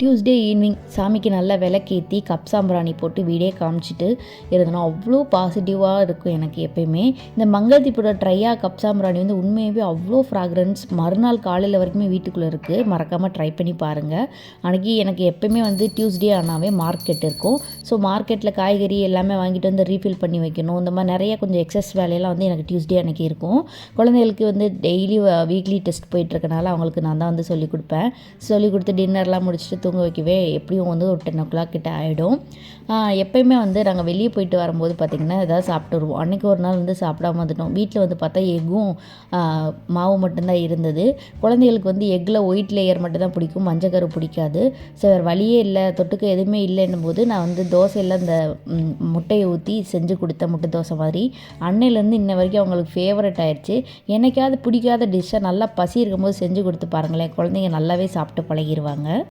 Tuesday evening சாமிக்கு நல்லா விளக்கேற்றி கப் சாம்பிராணி போட்டு வீடே காமிச்சிட்டு இருந்தோம் அவ்வளோ பாசிட்டிவாக இருக்கும் எனக்கு எப்பயுமே. இந்த மங்கள்தீப்போட ட்ரையாக கப் சாம்பிராணி வந்து உண்மையாகவே அவ்வளோ ஃப்ராக்ரன்ஸ் மறுநாள் காலையில் வரைக்குமே வீட்டுக்குள்ளே இருக்குது மறக்காமல் ட்ரை பண்ணி பாருங்கள் அன்றைக்கி எனக்கு எப்பயுமே வந்து டியூஸ்டே ஆனாவே மார்க்கெட் இருக்கும். ஸோ மார்க்கெட்டில் காய்கறி எல்லாமே வாங்கிட்டு வந்து ரீஃபில் பண்ணி வைக்கணும். இந்த மாதிரி நிறைய கொஞ்சம் எக்ஸஸ் வேலையெல்லாம் வந்து எனக்கு டியூஸ்டே அன்றைக்கி இருக்கும். குழந்தைகளுக்கு வந்து டெய்லி வீக்லி டெஸ்ட் போயிட்டுருக்கனால அவங்களுக்கு நான் தான் வந்து சொல்லிக் கொடுப்பேன். சொல்லிக் கொடுத்து டின்னர்லாம் முடிச்சுட்டு தூங்க வைக்கவே எப்படியும் வந்து ஒரு டென் ஓ கிளாக் கிட்ட ஆகிடும் எப்பயுமே வந்து நாங்கள் வெளியே போயிட்டு வரும்போது பார்த்திங்கன்னா எதாவது சாப்பிட்டு வருவோம். அன்றைக்கி ஒரு நாள் வந்து சாப்பிடாம வந்துட்டோம் வீட்டில் வந்து பார்த்தா எக்கும் மாவு மட்டும்தான் இருந்தது. குழந்தைகளுக்கு வந்து எக்கில் ஒயிட் லேயர் மட்டும்தான் பிடிக்கும். மஞ்சக்கரு பிடிக்காது. ஸோ வேறு வழியே இல்லை. தொட்டுக்க எதுவுமே இல்லைன்னும் போது நான் வந்து தோசையில் அந்த முட்டையை ஊற்றி செஞ்சு கொடுத்தேன் முட்டை தோசை மாதிரி. அன்னையிலேருந்து இன்ன வரைக்கும் அவங்களுக்கு ஃபேவரட் ஆயிடுச்சு. என்னைக்காவது பிடிக்காத டிஷ்ஷை நல்லா பசி இருக்கும்போது செஞ்சு கொடுத்து பாருங்களேன். குழந்தைங்க நல்லாவே சாப்பிட்டு பழகிடுவாங்க